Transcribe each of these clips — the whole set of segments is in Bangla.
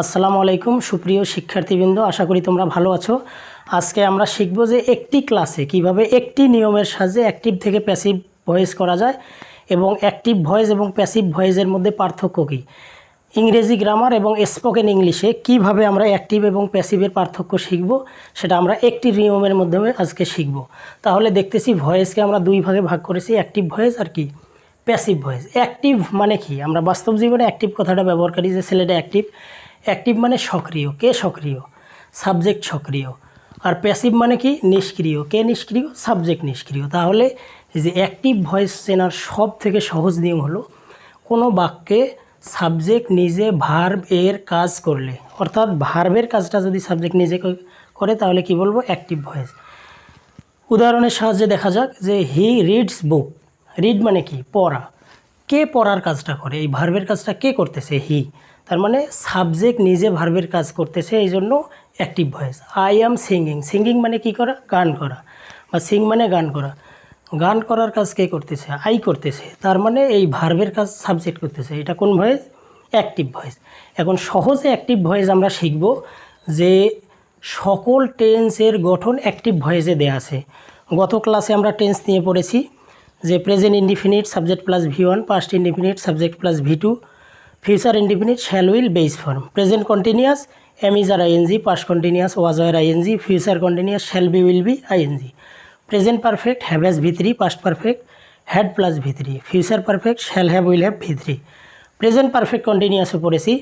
আসসালামু আলাইকুম, সুপ্রিয় শিক্ষার্থীবৃন্দ, আশা করি তোমরা ভালো আছো। আজকে আমরা শিখব যে একটি ক্লাসে কীভাবে একটি নিয়মের সাহায্যে অ্যাক্টিভ থেকে প্যাসিভ ভয়েস করা যায় এবং অ্যাক্টিভ ভয়েস এবং প্যাসিভ ভয়েসের মধ্যে পার্থক্য কী। ইংরেজি গ্রামার এবং স্পোকেন ইংলিশে কীভাবে আমরা অ্যাক্টিভ এবং প্যাসিভের পার্থক্য শিখব, সেটা আমরা একটি নিয়মের মাধ্যমে আজকে শিখব। তাহলে দেখতেছি ভয়েসকে আমরা দুই ভাগে ভাগ করেছি অ্যাক্টিভ ভয়েস আর কি প্যাসিভ ভয়েস অ্যাক্টিভ মানে কি? আমরা বাস্তব জীবনে অ্যাক্টিভ কথাটা ব্যবহার করি যে ছেলেটা অ্যাক্টিভ অ্যাক্টিভ মানে সক্রিয়, কে সক্রিয়? সাবজেক্ট সক্রিয়। আর প্যাসিভ মানে কি? নিষ্ক্রিয়। কে নিষ্ক্রিয়? সাবজেক্ট নিষ্ক্রিয়। তাহলে যে অ্যাক্টিভ ভয়েস চেনার সব থেকে সহজ নিয়ম হলো, কোনো বাক্যে সাবজেক্ট নিজে ভার্ব এর কাজ করলে, অর্থাৎ ভার্বের কাজটা যদি সাবজেক্ট নিজে করে, তাহলে কি বলব? অ্যাক্টিভ ভয়েস উদাহরণের সাহায্যে দেখা যাক যে হি রিডস বুক রিড মানে কি? পড়া। কে পড়ার কাজটা করে? এই ভার্বের কাজটা কে করতেছে? হি তার মানে সাবজেক্ট নিজে ভার্বের কাজ করতেছে, এই জন্য active voice I am singing singing মানে কি করা? গান করা। বা সিং মানে গান করা। গান করার কাজ কে করতেছে? আই করতেছে। তার মানে এই ভার্বের কাজ সাবজেক্ট করতেছে। এটা কোন ভয়েস অ্যাক্টিভ ভয়েস এখন সহজে অ্যাক্টিভ ভয়েস আমরা শিখব যে সকল টেন্সের গঠন অ্যাক্টিভ ভয়েসে দেয়া আছে। গত ক্লাসে আমরা টেন্স নিয়ে পড়েছি যে present indefinite subject plus V one past indefinite subject plus V two future indefinite shall will base form. Present continuous, am is are ING past continuous, was were ING future continuous, shall be will be ING present perfect, have has V three, past perfect, had plus V three. Future perfect, shall have, will have V three. Present perfect কন্টিনিউয়াসে পড়েছি,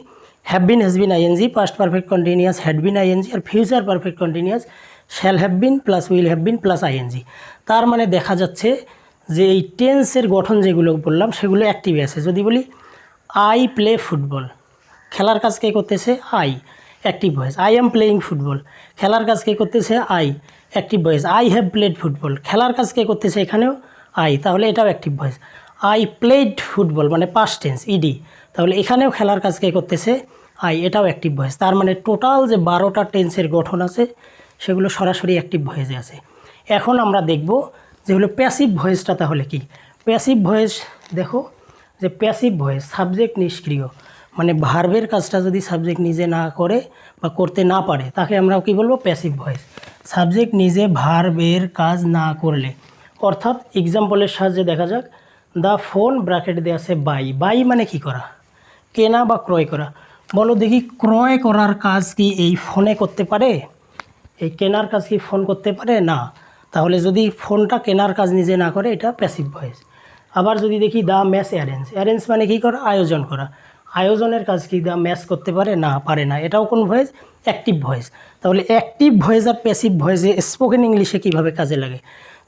have been, has been ING past perfect continuous, had been ING R future perfect continuous, shall have been plus will have been plus ING তার মানে দেখা যাচ্ছে যে এই টেন্সের গঠন যেগুলো বললাম, সেগুলো অ্যাক্টিভ আছে। যদি বলি আই প্লে ফুটবল খেলার কাজ কে করতেছে? I active voice I am playing football খেলার কাজ কে করতেছে? I active voice I have played football খেলার কাজ কে করতেছে এখানেও? আই তাহলে এটাও active voice I played football মানে পাস্ট টেন্স ইডি তাহলে এখানেও খেলার কাজ কে করতেছে? আই এটাও অ্যাক্টিভ ভয়েস তার মানে টোটাল যে বারোটা টেন্সের গঠন আছে, সেগুলো সরাসরি অ্যাক্টিভ ভয়েসে আছে। এখন আমরা দেখব যেগুলো প্যাসিভ ভয়েসটা তাহলে কি? প্যাসিভ ভয়েস দেখো যে প্যাসিভ ভয়েস সাবজেক্ট নিষ্ক্রিয়। মানে ভার্বের কাজটা যদি সাবজেক্ট নিজে না করে বা করতে না পারে, তাকে আমরা কি বলব? প্যাসিভ ভয়েস সাবজেক্ট নিজে ভার্বের কাজ না করলে। অর্থাৎ এক্সাম্পলের সাহায্যে দেখা যাক। দ্য ফোন ব্র্যাকেট দেওয়া আছে বাই বাই মানে কি করা? কেনা বা ক্রয় করা। বলো দেখি, ক্রয় করার কাজ কি এই ফোনে করতে পারে? এই কেনার কাজ কি ফোন করতে পারে? না। তাহলে যদি ফোনটা কেনার কাজ নিজে না করে, এটা প্যাসিভ ভয়েস আবার যদি দেখি দ্য ম্যাচ অ্যারেঞ্জ অ্যারেঞ্জ মানে কী করা? আয়োজন করা। আয়োজনের কাজ কি দ্য ম্যাচ করতে পারে? না পারে না। এটাও কোন ভয়েস অ্যাক্টিভ ভয়েস তাহলে অ্যাক্টিভ ভয়েস আর প্যাসিভ ভয়েসে স্পোকেন ইংলিশে কীভাবে কাজে লাগে?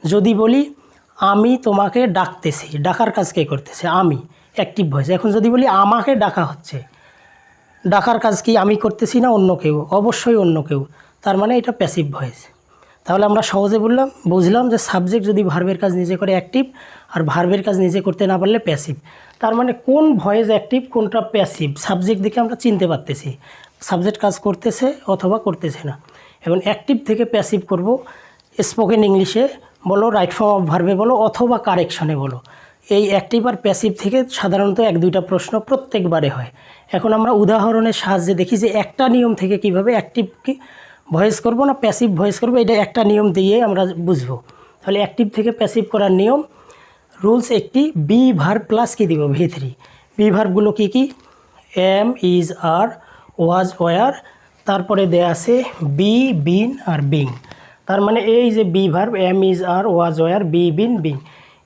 যদি বলি, আমি তোমাকে ডাকতেছি। ডাকার কাজ কে করতেছে? আমি। অ্যাক্টিভ ভয়েস এখন যদি বলি, আমাকে ডাকা হচ্ছে, ডাকার কাজ কি আমি করতেছি না অন্য কেউ? অবশ্যই অন্য কেউ। তার মানে এটা প্যাসিভ ভয়েস তাহলে আমরা সহজে বললাম, বুঝলাম যে সাবজেক্ট যদি ভার্বের কাজ নিজে করে অ্যাক্টিভ আর ভার্বের কাজ নিজে করতে না পারলে প্যাসিভ তার মানে কোন ভয়েস অ্যাক্টিভ কোনটা প্যাসিভ সাবজেক্ট দেখে আমরা চিনতে পারতেছি। সাবজেক্ট কাজ করতেছে অথবা করতেছে না। এখন অ্যাক্টিভ থেকে প্যাসিভ করব। স্পোকেন ইংলিশে বলো রাইট ফর্ম অফ ভার্বে বলো, অথবা কারেকশনে বলো। এই অ্যাক্টিভ আর প্যাসিভ থেকে সাধারণত এক দুইটা প্রশ্ন প্রত্যেকবারে হয়। এখন আমরা উদাহরণের সাহায্যে দেখি যে একটা নিয়ম থেকে কীভাবে অ্যাক্টিভ ভয়েস করব না প্যাসিভ ভয়েস করব, এটা একটা নিয়ম দিয়ে আমরা বুঝব। তাহলে অ্যাক্টিভ থেকে প্যাসিভ করার নিয়ম রুলস একটি বি ভার্ব প্লাস কী দিব? ভি থ্রি বি ভার্বগুলো কী কী? Am is are was were তারপরে দেয়া আছে বি বিন আর বিং তার মানে এই যে be verb am is are was were be been being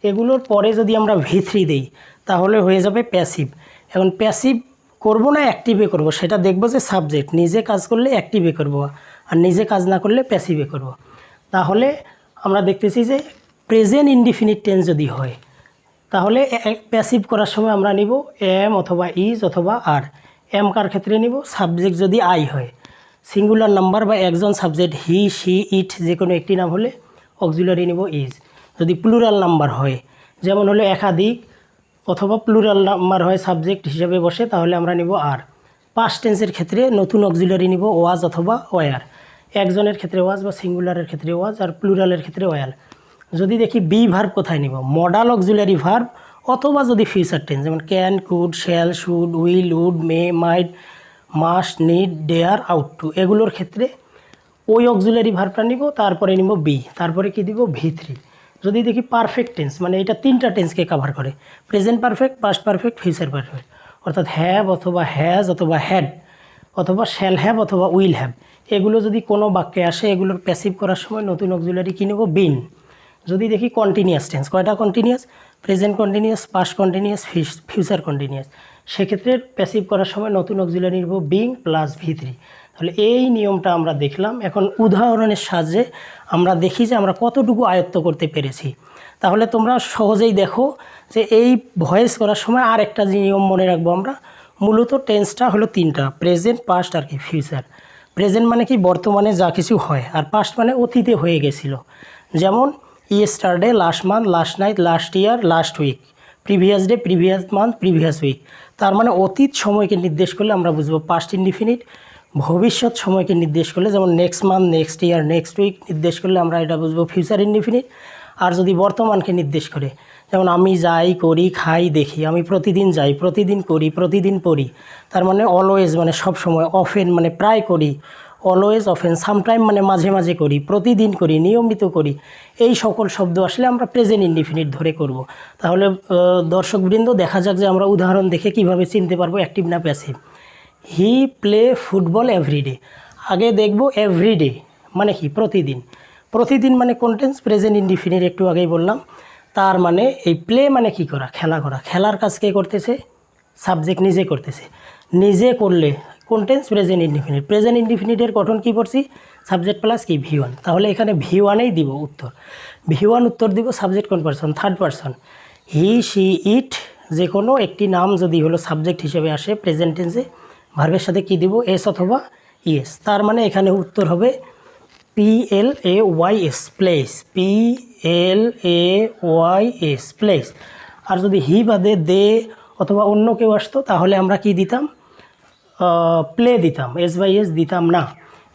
এগুলোর পরে যদি আমরা ভি থ্রি দিই, তাহলে হয়ে যাবে প্যাসিভ এখন প্যাসিভ করব না অ্যাক্টিভে করব? সেটা দেখব যে সাবজেক্ট নিজে কাজ করলে অ্যাক্টিভে করব। আর নিজে কাজ না করলে প্যাসিভে করব। তাহলে আমরা দেখতেছি যে প্রেজেন্ট ইনডিফিনিট টেন্স যদি হয়, তাহলে প্যাসিভ করার সময় আমরা নিব এম অথবা ইজ অথবা আর এম কার ক্ষেত্রে নিব? সাবজেক্ট যদি আই হয়। সিঙ্গুলার নাম্বার বা একজন সাবজেক্ট হি সি ইট যে কোনো একটি নাম হলে অক্সিলারি নিব ইজ যদি প্লুরাল নাম্বার হয়, যেমন হলো একাধিক, অথবা প্লুরাল নাম্বার হয় সাবজেক্ট হিসেবে বসে, তাহলে আমরা নিব আর পাস্ট টেন্সের ক্ষেত্রে নতুন অক্সিলারি নিব ওয়াজ অথবা ওয়ার একজনের ক্ষেত্রে ওয়াজ বা সিঙ্গুলারের ক্ষেত্রে ওয়াজ আর প্লুরালের ক্ষেত্রে ওয়াল। যদি দেখি বি ভার্ব কোথায় নিব? মডাল অক্সিলারি ভার্ব অথবা যদি ফিউচার টেন্স, যেমন can, could, shall, should, will, would, may might must, need, dare, ought to. এগুলোর ক্ষেত্রে ওই অক্সিলারি ভার্বটা নিব, তারপরে নিব বি, তারপরে কি দিব? V three. যদি দেখি পারফেক্ট টেন্স মানে এটা তিনটা টেন্সকে কভার করে, present perfect past perfect future perfect অর্থাৎ হ্যাভ অথবা হ্যাজ অথবা হ্যাড অথবা শ্যাল হ্যাভ অথবা উইল হ্যাভ এগুলো যদি কোনো বাক্যে আসে, এগুলোর প্যাসিভ করার সময় নতুন অক্সিলারি কী নেব? বিন যদি দেখি কন্টিনিউয়াস টেন্স কয়টা continuous present continuous past continuous future continuous সেক্ষেত্রে প্যাসিভ করার সময় নতুন অক্সিলারি নেব বিং প্লাস ভি থ্রি তাহলে এই নিয়মটা আমরা দেখলাম। এখন উদাহরণের সাহায্যে আমরা দেখি যে আমরা কতটুকু আয়ত্ত করতে পেরেছি। তাহলে তোমরা সহজেই দেখো যে এই ভয়েস করার সময় আর একটা যে নিয়ম মনে রাখব আমরা মূলত টেন্সটা হলো তিনটা প্রেজেন্ট পাস্ট আর কি ফিউচার প্রেজেন্ট মানে কি? বর্তমানে যা কিছু হয়, আর পাস্ট মানে অতীতে হয়ে গেছিল। যেমন yesterday last month last night last year last week previous day previous month previous week তার মানে অতীত সময়কে নির্দেশ করলে আমরা বুঝব পাস্ট ইনডিফিনিট ভবিষ্যৎ সময়কে নির্দেশ করলে যেমন next month next year next week নির্দেশ করলে আমরা এটা বুঝব ফিউচার ইনডিফিনিট আর যদি বর্তমানকে নির্দেশ করে যেমন আমি যাই, করি, খাই, দেখি, আমি প্রতিদিন যাই, প্রতিদিন করি, প্রতিদিন পড়ি। তার মানে অলওয়েজ মানে সব সময় অফেন মানে প্রায় করি অলওয়েজ অফেন সামটাইম মানে মাঝে মাঝে করি, প্রতিদিন করি, নিয়মিত করি। এই সকল শব্দ আসলে আমরা প্রেজেন্ট ইনডিফিনিট ধরে করব। তাহলে দর্শকবৃন্দ, দেখা যাক যে আমরা উদাহরণ দেখে কীভাবে চিনতে পারব অ্যাক্টিভ না passive he play football everyday আগে দেখব এভরিডে মানে কি? প্রতিদিন। প্রতিদিন মানে কোনটেন্স প্রেজেন্ট ইনডিফিনিট একটু আগেই বললাম। তার মানে এই প্লে মানে কি করা? খেলা করা। খেলার কাজ কে করতেছে? সাবজেক্ট নিজে করতেছে। নিজে করলে কোনটেন্স প্রেজেন্ট ইনডিফিনিট প্রেজেন্ট ইনডিফিনিটের গঠন কী করছি? সাবজেক্ট প্লাস কি? ভি ওয়ান তাহলে এখানে ভি ওয়ানেই দিব উত্তর। ভি ওয়ান উত্তর দিব সাবজেক্ট কোন person third person he she it যে কোনো একটি নাম যদি হলো সাবজেক্ট হিসেবে আসে প্রেজেন্ট টেন্সে ভার্বের সাথে কি দিব? এস অথবা ইএস তার মানে এখানে উত্তর হবে P L A Y S plays P L A Y S plays আর যদি হি বাদে দে অথবা অন্য কেউ আসতো, তাহলে আমরা কি দিতাম? প্লে দিতাম এস বাই এস দিতাম না।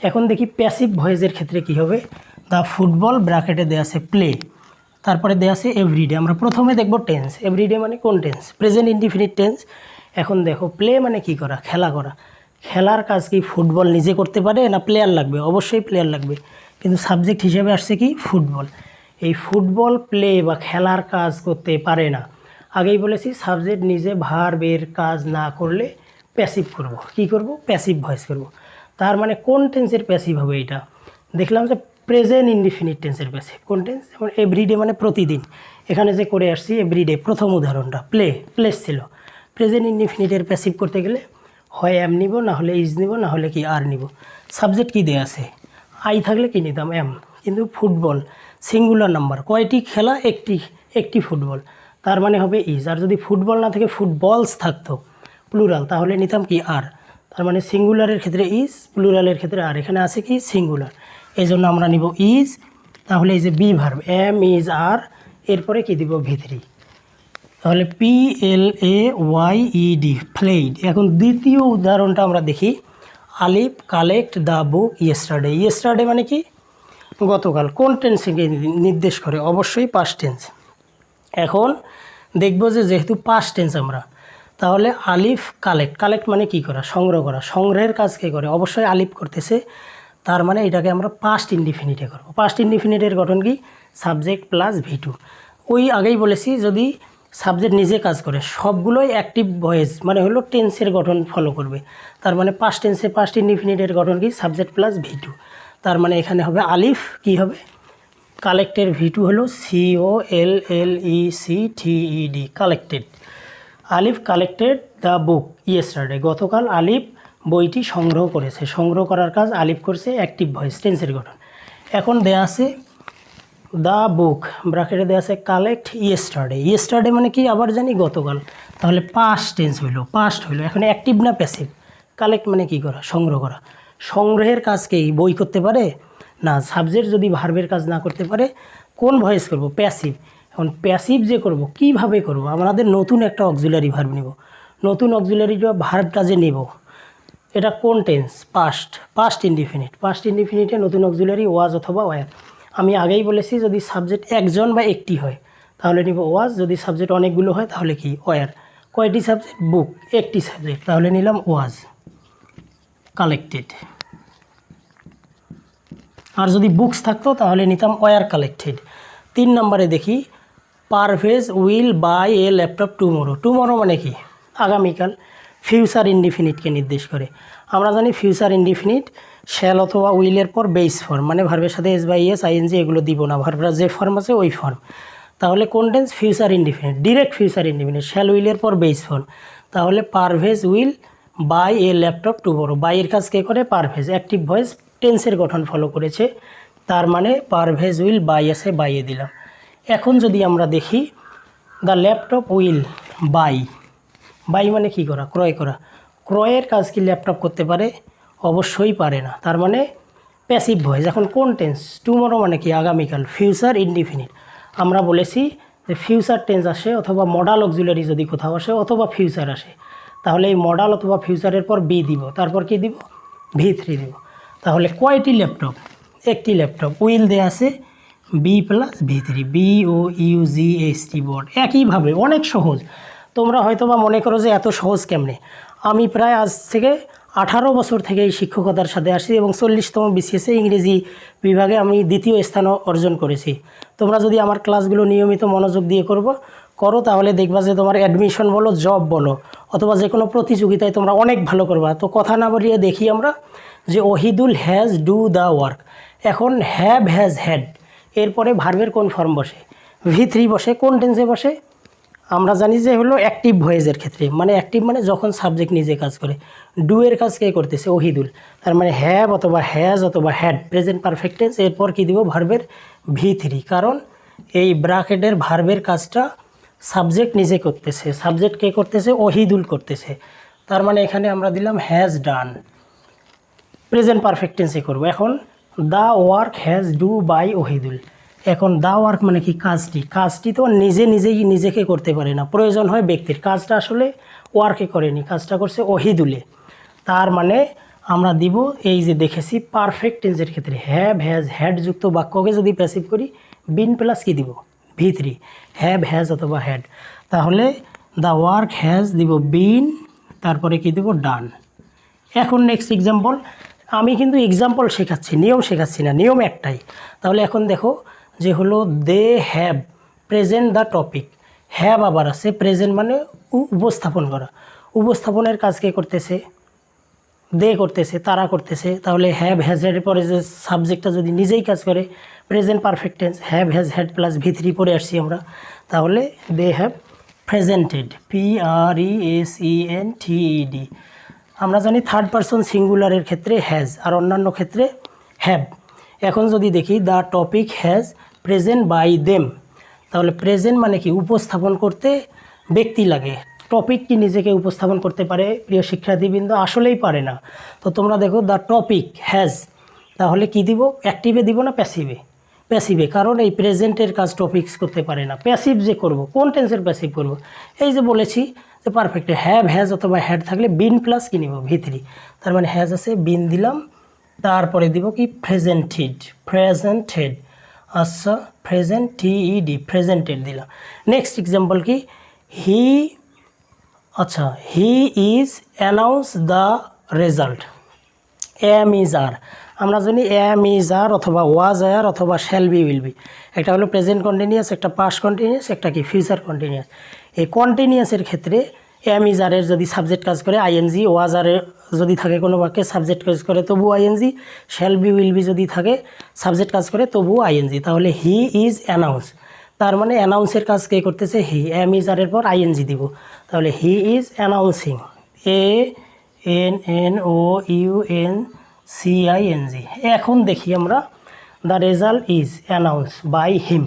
এখন দেখি প্যাসিভ ভয়েসের ক্ষেত্রে কি হবে? দ্য ফুটবল ব্র্যাকেটে দেওয়া আছে প্লে তারপরে দেওয়া আছে এভরিডে আমরা প্রথমে দেখব টেন্স এভরিডে মানে কোন টেন্স প্রেজেন্ট ইনডিফিনিট টেন্স এখন দেখো প্লে মানে কি করা? খেলা করা। খেলার কাজ কি ফুটবল নিজে করতে পারে না প্লেয়ার লাগবে? অবশ্যই প্লেয়ার লাগবে। কিন্তু সাবজেক্ট হিসেবে আসছে কি? ফুটবল। এই ফুটবল প্লে বা খেলার কাজ করতে পারে না। আগেই বলেছি সাবজেক্ট নিজে ভার্বের কাজ না করলে প্যাসিভ করব। কি করব? প্যাসিভ ভয়েস করব। তার মানে কোন টেন্সের প্যাসিভ হবে এটা? দেখলাম যে প্রেজেন্ট ইনডিফিনিট টেন্সের প্যাসিভ কোন টেন্স যেমন এভরিডে মানে প্রতিদিন। এখানে যে করে আসছি এভরিডে প্রথম উদাহরণটা প্লে প্লেস ছিল। প্রেজেন্ট ইনডিফিনিটের প্যাসিভ করতে গেলে হয় এম নিব, না হলে ইজ নিব, না হলে কি আর নিব। সাবজেক্ট কি দেয়া আছে? আই থাকলে কি নিতাম? এম কিন্তু ফুটবল সিঙ্গুলার নাম্বার কয়টি খেলা? একটি একটি ফুটবল। তার মানে হবে ইজ আর যদি ফুটবল না থেকে ফুটবলস থাকতো। প্লুরাল তাহলে নিতাম কি আর তার মানে সিঙ্গুলারের ক্ষেত্রে ইজ প্লুরালের ক্ষেত্রে আর এখানে আছে কি? সিঙ্গুলার এই জন্য আমরা নিব ইজ তাহলে এই যে be verb am is are এরপরে কি দিব? ভিতরি তাহলে P L A Y E D played এখন দ্বিতীয় উদাহরণটা আমরা দেখি। Alif collect the book yesterday yesterday মানে কি? গতকাল। কোন টেন্সকে নির্দেশ করে? অবশ্যই পাস্ট টেন্স এখন দেখব যে যেহেতু পাস্ট টেন্স আমরা, তাহলে আলিফ কালেক্ট কালেক্ট মানে কি করা? সংগ্রহ করা। সংগ্রহের কাজ কে করে? অবশ্যই আলিফ করতেছে। তার মানে এটাকে আমরা পাস্ট ইনডিফিনিটে করব। পাস্ট ইনডিফিনিটের গঠন কি? সাবজেক্ট প্লাস ভি ওই আগেই বলেছি, যদি সাবজেক্ট নিজে কাজ করে, সবগুলোই অ্যাক্টিভ ভয়েস মানে হলো টেন্সের গঠন ফলো করবে। তার মানে পাস্ট টেন্সে পাস্ট ইনডিফিনিটের গঠন কি? সাবজেক্ট প্লাস ভি টু তার মানে এখানে হবে আলিফ, কি হবে? কালেক্টের ভি টু হলো C O L L E C T E D collected Alif collected the book yesterday গতকাল আলিফ বইটি সংগ্রহ করেছে। সংগ্রহ করার কাজ আলিফ করছে অ্যাক্টিভ ভয়েস টেন্সের গঠন। এখন দেয়া আছে দ্য বুক ব্রাকেটে দেওয়া আছে কালেক্ট ইয়েস্টারডে। ইয়েস্টারডে মানে কি? আবার জানি গতকাল। তাহলে পাস্ট টেন্স হইল পাস্ট হইল। এখন অ্যাক্টিভ না প্যাসিভ কালেক্ট মানে কি করা? সংগ্রহ করা। সংগ্রহের কাজ কি? বই করতে পারে? না সাবজেক্ট যদি ভার্বের কাজ না করতে পারে, কোন ভয়েস করব? প্যাসিভ এখন প্যাসিভ যে করব, কীভাবে করব? আমাদের নতুন একটা অক্সিলারি ভার্ব নেব। নতুন অক্সিলারি ভার্বটা যে নেব। এটা কোন tense past past indefinite past ইনডিফিনিটে নতুন অক্সিলারি ওয়াজ অথবা ওয়ার আমি আগেই বলেছি যদি সাবজেক্ট একজন বা একটি হয়, তাহলে নিব ওয়াজ। যদি সাবজেক্ট অনেকগুলো হয়, তাহলে কি? ওয়ার। কয়টি সাবজেক্ট? বুক। একটি সাবজেক্ট, তাহলে নিলাম ওয়াজ। কালেক্টেড। আর যদি বুকস থাকতো, তাহলে নিতাম ওয়ার কালেক্টেড। তিন নম্বরে দেখি, Parvez will buy a laptop tomorrow. Tomorrow মানে কি? আগামীকাল ফিউচার ইনডিফিনিটকে নির্দেশ করে। আমরা জানি ফিউচার ইনডিফিনিট শ্যাল অথবা উইলের পর বেস ফর্ম মানে ভার্বের সাথে এস বাই এস আইএনজি এগুলো দিব না। ভার্বরা যে ফর্ম আছে ওই ফর্ম তাহলে কোনটেন্স future indefinite direct future indefinite shall উইলের পর বেস ফর্ম। তাহলে Parvez will buy a laptop tomorrow বাইয়ের কাজ কে করে? পারভেজ অ্যাক্টিভ ভয়েস টেন্সের গঠন ফলো করেছে। তার মানে পারভেজ উইল বাই এসে বাইয়ে দিলাম। এখন যদি আমরা দেখি the laptop will buy buy মানে কি করা? ক্রয় করা। ক্রয়ের কাজ কি ল্যাপটপ করতে পারে? অবশ্যই পারে না। তার মানে প্যাসিভ ভয়েস এখন কোন টেন্স টুমোরো মানে কি? আগামীকাল। ফিউচার ইনডিফিনিট আমরা বলেছি যে ফিউচার টেন্স আসে অথবা মডাল অক্সিলারি যদি কোথাও আসে অথবা ফিউচার আসে। তাহলে এই মডাল অথবা ফিউচারের পর বি দিব। তারপর কি দিব? ভি থ্রি দিব। তাহলে কয়টি ল্যাপটপ একটি ল্যাপটপ উইল দেয়া আছে be plus V three B O U G H T bought একইভাবে অনেক সহজ। তোমরা হয়তো বা মনে করো যে এত সহজ কেমনে? আমি প্রায় আজ থেকে আঠারো বছর থেকে এই শিক্ষকতার সাথে আসি এবং চল্লিশতম বিসিএসে ইংরেজি বিভাগে আমি দ্বিতীয় স্থান অর্জন করেছি। তোমরা যদি আমার ক্লাসগুলো নিয়মিত মনোযোগ দিয়ে করব, করো, তাহলে দেখবা যে তোমার অ্যাডমিশন বলো জব বলো, অথবা যে কোনো প্রতিযোগিতায় তোমরা অনেক ভালো করবা। তো কথা না বলিয়ে দেখি আমরা যে Ohidul has do the work এখন হ্যাভ হ্যাজ হ্যাড এরপরে ভার্বের কোন ফর্ম বসে? ভি থ্রি বসে কোন টেন্সে বসে আমরা জানি যে হলো অ্যাক্টিভ ভয়েসের ক্ষেত্রে। মানে অ্যাক্টিভ মানে যখন সাবজেক্ট নিজে কাজ করে। ডু এর কাজ কে করতেছে? ওহিদুল। তার মানে হ্যাভ অথবা হ্যাজ অথবা হ্যাড প্রেজেন্ট পারফেক্ট টেন্স এরপর কী দিব? ভার্বের ভি থ্রি কারণ এই ব্রাকেটের ভার্বের কাজটা সাবজেক্ট নিজে করতেছে। সাবজেক্ট কে করতেছে? ওহিদুল করতেছে। তার মানে এখানে আমরা দিলাম হ্যাজ ডান প্রেজেন্ট পারফেক্ট টেন্সে করব। এখন the work has do by Ohidul. এখন দ্য ওয়ার্ক মানে কি কাজটি? কাজটি তো নিজে নিজেই নিজেকে করতে পারে না। প্রয়োজন হয় ব্যক্তির। কাজটা আসলে ওয়ার্কে করেনি। কাজটা করছে ওহিদুলে। তার মানে আমরা দিব এই যে দেখেছি পারফেক্ট টেন্সের ক্ষেত্রে। হ্যাভ হ্যাজ হ্যাড যুক্ত বাক্যকে যদি প্যাসিভ করি বিন প্লাস কি দিব? ভি থ্রি হ্যাভ হ্যাজ অথবা হ্যাড তাহলে দ্য ওয়ার্ক হ্যাজ দিব বিন তারপরে কি দিব? ডান এখন নেক্সট এক্সাম্পল আমি কিন্তু এক্সাম্পল শেখাচ্ছি, নিয়ম শেখাচ্ছি না, নিয়ম একটাই। তাহলে এখন দেখো যে হলো they have, present the topic. Have আবার আছে, প্রেজেন্ট মানে উপস্থাপন করা। উপস্থাপনের কাজ কে করতেছে? দে করতেছে, তারা করতেছে। তাহলে হ্যাভ হ্যাজের পরে যে সাবজেক্টটা যদি নিজেই কাজ করে, present perfect tense have has had plus V three পরে আসছি আমরা। তাহলে they have presented P R E S E N T E D আমরা জানি থার্ড পারসন সিঙ্গুলারের ক্ষেত্রে হ্যাজ আর অন্যান্য ক্ষেত্রে হ্যাভ এখন যদি দেখি the topic has present by them তাহলে প্রেজেন্ট মানে কি? উপস্থাপন করতে ব্যক্তি লাগে। টপিক কি নিজেকে উপস্থাপন করতে পারে? প্রিয় শিক্ষার্থীবৃন্দ, আসলেই পারে না। তো তোমরা দেখো দ্য টপিক হ্যাজ তাহলে কি দিব? অ্যাক্টিভে দিব না প্যাসিভে প্যাসিভে কারণ এই প্রেজেন্টের কাজ টপিক্স করতে পারে না। প্যাসিভ যে করব, কোন টেন্সের প্যাসিভ করব? এই যে বলেছি যে পারফেক্ট হ্যাভ হ্যাজ অথবা হ্যাড থাকলে বিন প্লাস কি নিব? ভিতরি তার মানে হ্যাজ আছে বিন দিলাম তারপরে দিব কি প্রেজেন্টেড প্রেজেন্টেড আচ্ছা present T E D presented দিলাম। নেক্সট এক্সাম্পল কি? হি আচ্ছা he is announce the result am is are আমরা জানি এম ইজ আর অথবা ওয়াজ আর অথবা শ্যাল বি উইল বি একটা হলো প্রেজেন্ট কন্টিনিউয়াস একটা পাস্ট কন্টিনিউয়াস একটা কি ফিউচার কন্টিনিউয়াস এই কন্টিনিউয়াসের ক্ষেত্রে এম ইজ আরের যদি সাবজেক্ট কাজ করে আইএনজি ওয়াজ আরে যদি থাকে কোনো বাক্যে সাবজেক্ট কাজ করে, তবু ING shall be will be যদি থাকে সাবজেক্ট কাজ করে, তবু আইএনজি তাহলে হি ইজ অ্যানাউন্স তার মানে অ্যানাউন্সের কাজ কে করতেছে? হি এম ইজ আরের পর আইএনজি দিব। তাহলে he is announcing A N N O U N C I N G এখন দেখি আমরা the result is announce by him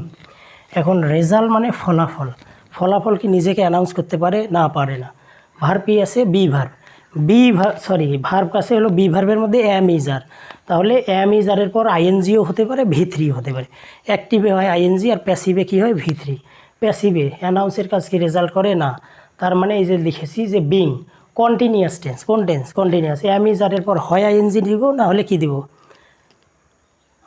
এখন রেজাল্ট মানে ফলাফল। ফলাফল কি নিজেকে অ্যানাউন্স করতে পারে? না পারে না। ভার পি আছে be verb B sorry verb কাছে হলো বি ভার্বের মধ্যে এম ইজার তাহলে এম ইজারের পর আইএনজিও হতে পারে ভি থ্রি হতে পারে। অ্যাক্টিভে হয় আইএনজি আর প্যাসিভে কী হয়? ভি থ্রি প্যাসিভে অ্যানাউন্সের কাজ কি রেজাল্ট করে? না। তার মানে এই যে লিখেছি যে বিং কন্টিনিউয়াস টেন্স কোন টেন্স কন্টিনিউয়াস এম ইজারের পর হয় আইএনজি দিব, না হলে কি দিব?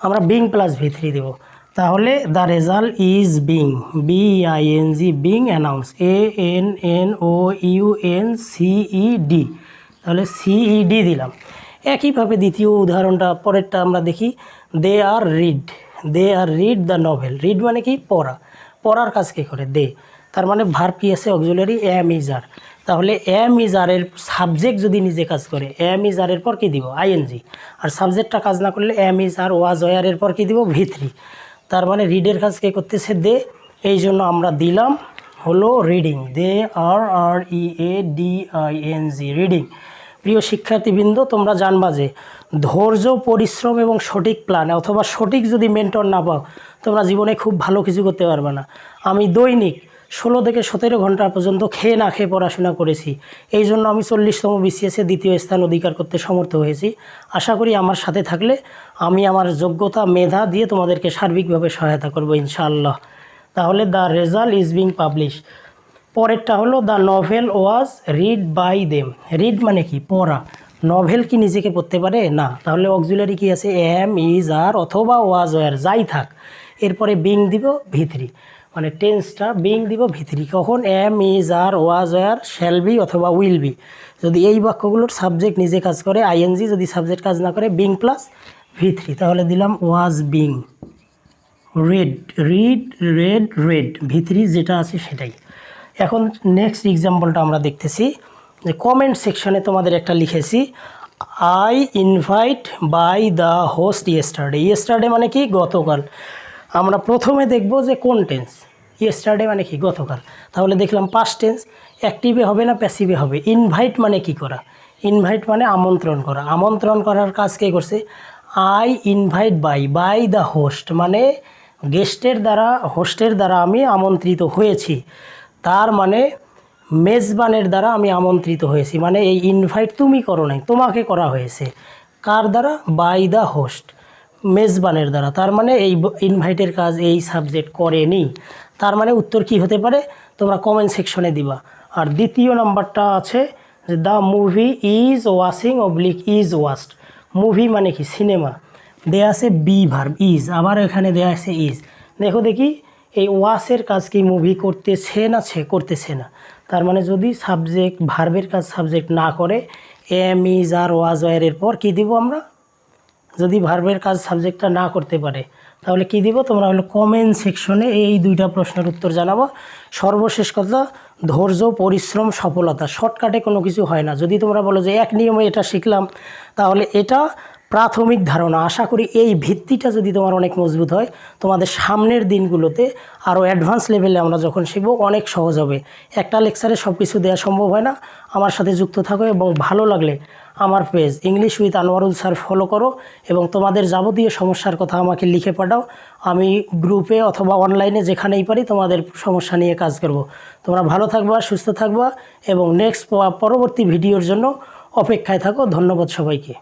আমরা বিং প্লাস ভি থ্রি দেবো। তাহলে the result is being B I N G being announce A N N O U N C E D তাহলে সিই ডি দিলাম। একইভাবে দ্বিতীয় উদাহরণটা, পরেরটা আমরা দেখি। They are read they are read the novel read মানে কি? পড়া। পড়ার কাজ কী করে? দে তার মানে ভার পি আছে? অক্সুলারি এম ইজ আর তাহলে এম ইজ আর এর সাবজেক্ট যদি নিজে কাজ করে এম ইজ আর এর পর কী দিব? আইএনজি আর সাবজেক্টটা কাজ না করলে am is are was were এর পর কী দিব? ভিথরি তার মানে রিডের কাজ কে করতেছে দে, এই জন্য আমরা দিলাম হলো reading they are R E A D I N G reading প্রিয় শিক্ষার্থীবৃন্দ, তোমরা জানবা যে ধৈর্য, পরিশ্রম এবং সঠিক প্ল্যান অথবা সঠিক যদি মেন্টর না পাও, তোমরা জীবনে খুব ভালো কিছু করতে পারবে না। আমি দৈনিক ষোলো থেকে সতেরো ঘণ্টা পর্যন্ত খেয়ে না খেয়ে পড়াশোনা করেছি। এই জন্য আমি চল্লিশতম বিসিএসে দ্বিতীয় স্থান অধিকার করতে সমর্থ হয়েছি। আশা করি আমার সাথে থাকলে আমি আমার যোগ্যতা, মেধা দিয়ে তোমাদেরকে সার্বিকভাবে সহায়তা করব, ইনশাআল্লাহ। তাহলে the result is being publish. পরেরটা হলো the novel was read by them. Read মানে কি? পড়া। নভেল কি নিজেকে পড়তে পারে? না। তাহলে অক্সিলারি কি আছে? এম, ইজ, আর অথবা ওয়াজ, ওয়ার, যাই থাক। এরপরে বিং দিব ভিতরি। মানে টেন্সটা বিং দিব ভিতরি কখন am is are was were shall be অথবা উইল বি যদি এই বাক্যগুলোর সাবজেক্ট নিজে কাজ করে আইএনজি যদি সাবজেক্ট কাজ না করে বিং প্লাস ভিথরি তাহলে দিলাম was being read read read read V three যেটা আছে সেটাই। এখন নেক্সট এক্সাম্পলটা আমরা দেখতেছি। যে কমেন্ট সেকশনে তোমাদের একটা লিখেছি I invite by the host yesterday yesterday মানে কি? গতকাল। আমরা প্রথমে দেখব যে কোন টেন্স ইয়েস্টারডে মানে কি? গতকাল। তাহলে দেখলাম পাস্ট টেন্স অ্যাক্টিভে হবে না প্যাসিভে হবে? ইনভাইট মানে কি করা? ইনভাইট মানে আমন্ত্রণ করা। আমন্ত্রণ করার কাজ কে করছে? I invite by by the host মানে গেস্টের দ্বারা হোস্টের দ্বারা আমি আমন্ত্রিত হয়েছি। তার মানে মেজবানের দ্বারা আমি আমন্ত্রিত হয়েছি। মানে এই ইনভাইট তুমি করো নাই, তোমাকে করা হয়েছে। কার দ্বারা? বাই দ্য হোস্ট মেজবানের দ্বারা। তার মানে এই ইনভাইটের কাজ এই সাবজেক্ট করেনি। তার মানে উত্তর কি হতে পারে? তোমরা কমেন্ট সেকশনে দিবা। আর দ্বিতীয় নাম্বারটা আছে যে the movie is washing oblique is watched movie মানে কি? সিনেমা দেয়া আছে বি ভার্ব ইজ আবার এখানে দেয়া আছে ইজ দেখো দেখি, এই ওয়াশের কাজ কি মুভি করতেছে না সে করতেছে না? তার মানে যদি সাবজেক্ট ভার্বের কাজ সাবজেক্ট না করে এম ইজ আর ওয়াজ ওয়ারের পর কী দিব আমরা? যদি ভার্বের কাজ সাবজেক্টটা না করতে পারে তাহলে কি দিব? তোমরা হলো কমেন্ট সেকশনে এই দুইটা প্রশ্নের উত্তর জানাব। সর্বশেষ কথা, ধৈর্য, পরিশ্রম, সফলতা। শর্টকাটে কোনো কিছু হয় না। যদি তোমরা বলো যে এক নিয়মে এটা শিখলাম, তাহলে এটা প্রাথমিক ধারণা। আশা করি এই ভিত্তিটা যদি তোমার অনেক মজবুত হয়, তোমাদের সামনের দিনগুলোতে আরও অ্যাডভান্স লেভেলে আমরা যখন শিখব, অনেক সহজ হবে। একটা লেকচারে সব কিছু দেওয়া সম্ভব হয় না। আমার সাথে যুক্ত থাকো এবং ভালো লাগলে আমার page English with Anwarul sir follow করো এবং তোমাদের যাবতীয় সমস্যার কথা আমাকে লিখে পাঠাও। আমি গ্রুপে অথবা অনলাইনে যেখানেই পারি তোমাদের সমস্যা নিয়ে কাজ করব। তোমরা ভালো থাকবা, সুস্থ থাকবা এবং নেক্সট পরবর্তী ভিডিওর জন্য অপেক্ষায় থাকো। ধন্যবাদ সবাইকে।